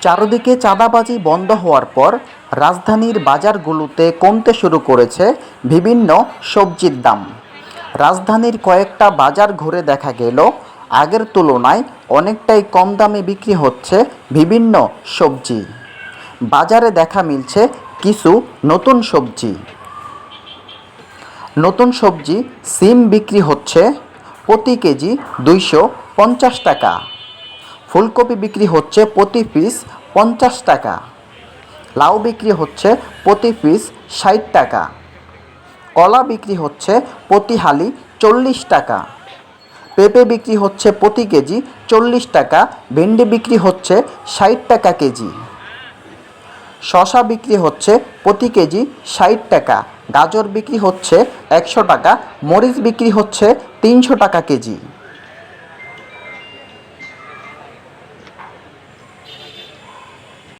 চারদিকে চাঁদাবাজি বন্ধ হওয়ার পর রাজধানীর বাজারগুলোতে কমতে শুরু করেছে বিভিন্ন সবজির দাম। রাজধানীর কয়েকটা বাজার ঘুরে দেখা গেল, আগের তুলনায় অনেকটাই কম দামে বিক্রি হচ্ছে বিভিন্ন সবজি। বাজারে দেখা মিলছে কিছু নতুন সবজি। নতুন সবজি সিম বিক্রি হচ্ছে প্রতি কেজি দুইশো পঞ্চাশ টাকা। ফুলকপি বিক্রি হচ্ছে প্রতি পিস পঞ্চাশ টাকা। লাউ বিক্রি হচ্ছে প্রতি পিস ষাট টাকা। কলা বিক্রি হচ্ছে প্রতি হালি চল্লিশ টাকা। পেঁপে বিক্রি হচ্ছে প্রতি কেজি চল্লিশ টাকা, ভেন্ডি বিক্রি হচ্ছে ষাট টাকা কেজি। শশা বিক্রি হচ্ছে প্রতি কেজি ষাট টাকা, গাজর বিক্রি হচ্ছে একশো টাকা, মরিচ বিক্রি হচ্ছে তিনশো টাকা কেজি।